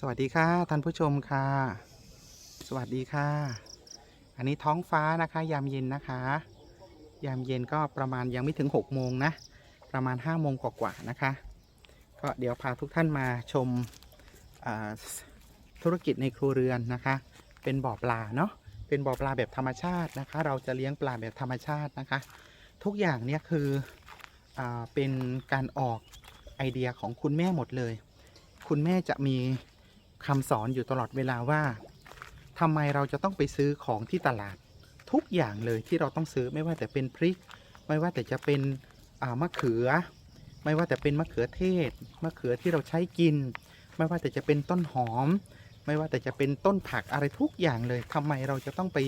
สวัสดีค่ะท่านผู้ชมค่ะ สวัสดีค่ะ อันนี้ท้องฟ้านะคะ ยามเย็นนะคะ ยามเย็นก็ประมาณยังไม่ถึง6โมงนะ ประมาณ5โมงกว่าๆนะคะ ก็เดี๋ยวพาทุกท่านมาชมธุรกิจในครัวเรือนนะคะ เป็นบ่อปลาเนาะเป็นบ่อปลาแบบธรรมชาตินะคะ เราจะเลี้ยงปลาแบบธรรมชาตินะคะ ทุกอย่างเนี่ยคืออเป็นการออกไอเดียของคุณแม่หมดเลย คุณแม่จะมี คำสอนอยู่ตลอดเวลาว่าทำไมเราจะต้องไปซื้อของที่ตลาด ทุกอย่างเลยที่เราต้องซื้อไม่ว่าแต่เป็นพริก ไม่ว่าแต่จะเป็นมะเขือ ไม่ว่าแต่เป็นมะเขือเทศมะเขือที่เราใช้กิน ไม่ว่าแต่จะเป็นต้นหอม ไม่ว่าแต่จะเป็นต้นผักอะไรทุกอย่างเลยทำไมเราจะต้องไป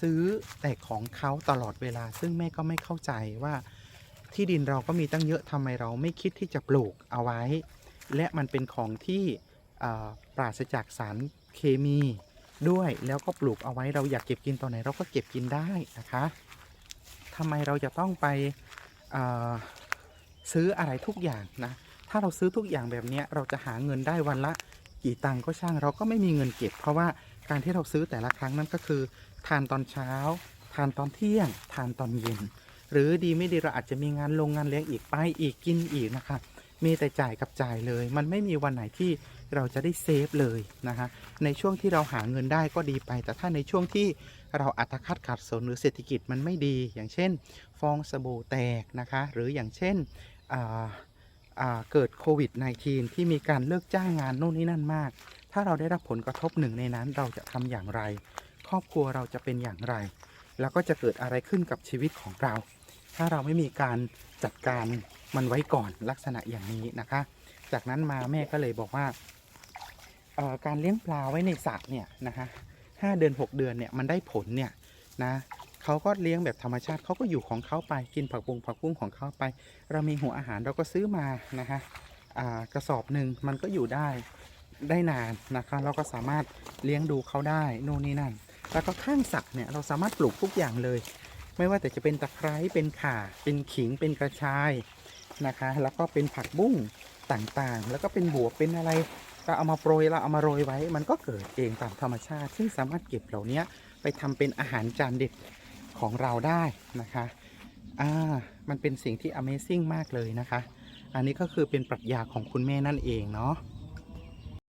ซื้อแต่ของเขาตลอดเวลา ซึ่งแม่ก็ไม่เข้าใจว่าที่ดินเราก็มีตั้งเยอะทำไมเราไม่คิดที่จะปลูกเอาไว้ และมันเป็นของที่ ปราศจากสารเคมีด้วยแล้วก็ปลูกเอาไว้เราอยากเก็บกินตอนไหนเราก็เก็บกินได้นะคะทำไมเราจะต้องไปซื้ออะไรทุกอย่างนะถ้าเราซื้อทุกอย่างแบบนี้เราจะหาเงินได้วันละกี่ตังก็ช่างเราก็ไม่มีเงินเก็บ เพราะว่าการที่เราซื้อแต่ละครั้งนั้นก็คือ ทานตอนเช้า ทานตอนเที่ยง ทานตอนเย็น หรือดีไม่ดีเราอาจจะมีงานลงงานเลี้ยงอีกไปอีกกินอีกนะคะ มีแต่จ่ายกับจ่ายเลย มันไม่มีวันไหนที่เราจะได้เซฟเลยนะคะในช่วงที่เราหาเงินได้ก็ดีไป แต่ถ้าในช่วงที่เราอัตคัดขาดสนหรือเศรษฐกิจมันไม่ดี อย่างเช่น ฟองสบู่แตกนะคะ หรืออย่างเช่นเกิดโควิด -19 ที่มีการเลิกจ้างงานโน่นนี่นั่นมาก ถ้าเราได้รับผลกระทบหนึ่งในนั้นเราจะทำอย่างไร ครอบครัวเราจะเป็นอย่างไร แล้วก็จะเกิดอะไรขึ้นกับชีวิตของเรา ถ้าเราไม่มีการจัดการ มันไว้ก่อนลักษณะอย่างนี้นะคะ จากนั้นมาแม่ก็เลยบอกว่าการเลี้ยงปลาไว้ในสระเนี่ยนะคะห้าเดือน 6 เดือนเนี่ยมันได้ผลเนี่ยนะเขาก็เลี้ยงแบบธรรมชาติเขาก็อยู่ของเขาไปกินผักบุงผักบุ้งของเขาไป เรามีหัวอาหารเราก็ซื้อมานะคะกระสอบหนึ่งมันก็อยู่ได้ได้นานนะคะ เราก็สามารถเลี้ยงดูเขาได้โน่นนี่นั่นแล้วก็ข้างสระเนี่ยเราสามารถปลูกทุกอย่างเลย ไม่ว่าแต่จะเป็นตะไคร้เป็นข่าเป็นขิงเป็นกระชาย นะคะ แล้วก็เป็นผักบุ้งต่างๆ แล้วก็เป็นบวบเป็นอะไรเราเอามาโปรยเราเอามาโรยไว้ มันก็เกิดเองตามธรรมชาติ ซึ่งสามารถเก็บเหล่านี้ไปทำเป็นอาหารจานเด็ดของเราได้นะคะอ่ามันเป็นสิ่งที่ Amazing มากเลยนะคะ อันนี้ก็คือเป็นปรัชญาของคุณแม่นั่นเองเนาะ